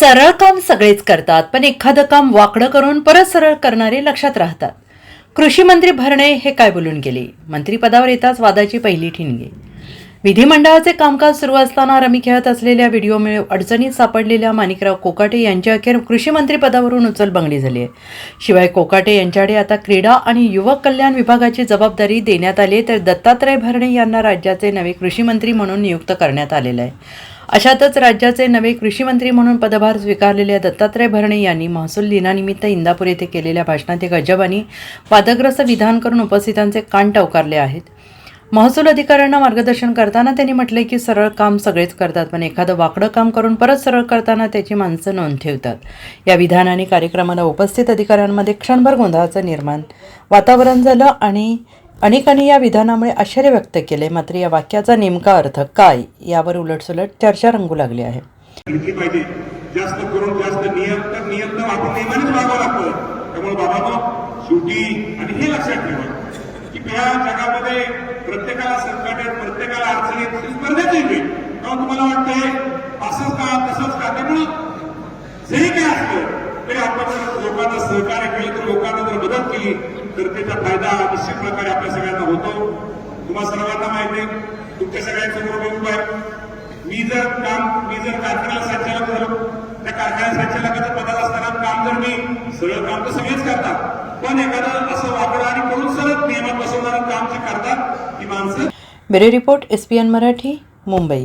सरळ काम सगळेच करतात पण एखादं काम वाकडं करून परत सरळ करणारे लक्षात राहतात. कृषी मंत्री भरणे हे काय बोलून गेले? मंत्रीपदावर येताच वादाची पहिली ठिणगी. विधिमंडळाचे कामकाज सुरू असताना रमी खेळत असलेल्या व्हिडिओमुळे अडचणीत सापडलेल्या माणिकराव कोकाटे यांच्या अखेर कृषी मंत्रीपदावरून उचलबंगडी झाली आहे. शिवाय कोकाटे यांच्याकडे आता क्रीडा आणि युवक कल्याण विभागाची जबाबदारी देण्यात आली तर दत्तात्रय भरणे यांना राज्याचे नवे कृषी मंत्री म्हणून नियुक्त करण्यात आलेलं आहे. अशातच राज्याचे नवे कृषी मंत्री म्हणून पदभार स्वीकारलेल्या दत्तात्रय भरणे यांनी महसूल दिनानिमित्त इंदापूर येथे केलेल्या भाषणात एक अजबानी वादग्रस्त विधान करून उपस्थितांचे कान टवकारले आहेत. महसूल अधिकाऱ्यांना मार्गदर्शन करताना त्यांनी म्हटले की सरळ काम सगळेच करतात पण एखादं वाकडं काम करून परत सरळ करताना त्याची माणसं नोंद ठेवतात. या विधानाने कार्यक्रमाला उपस्थित अधिकाऱ्यांमध्ये क्षणभर गोंधळाचं निर्माण वातावरण झालं आणि अनेकांनी या विधानामुळे आश्चर्य व्यक्त केले. मात्र या वाक्याचा नेमका अर्थ काय? यावर उलटसुलट चर्चा रंगू लागली आहे. जास्त करून जास्त नियम तर नियम तर आपण नियमानेच वागावं लागतं. त्यामुळे बाबा शेवटी आणि हे लक्षात ठेवा की या जगामध्ये प्रत्येकाला संकट आहेत प्रत्येकाला अडचणी आहेत ही स्पर्धाच येते तेव्हा तुम्हाला वाटतंय असंच का तसंच का त्यामुळं जरी काय असलं तरी आपण जर लोकांना सहकार्य केलं तर लोकांना जर मदत केली तर त्याचा फायदा निश्चित प्रकारे आपल्या सगळ्यांना होतो. तुम्हाला सर्वांना माहिती आहे तुमच्या सगळ्यांचं बरोबर आहे. मी जर काम मी जर कारखान्याला संचालक झालो त्या कारखान्या संचालकाच्या पदाला असताना काम जर मी सरळ काम तर सगळेच करतात. पण एखादं असं वाकडं आणि करून सरळ नियमात बसवणारं काम जे करतात ती माणसं bureau report S P N Marathi Mumbai.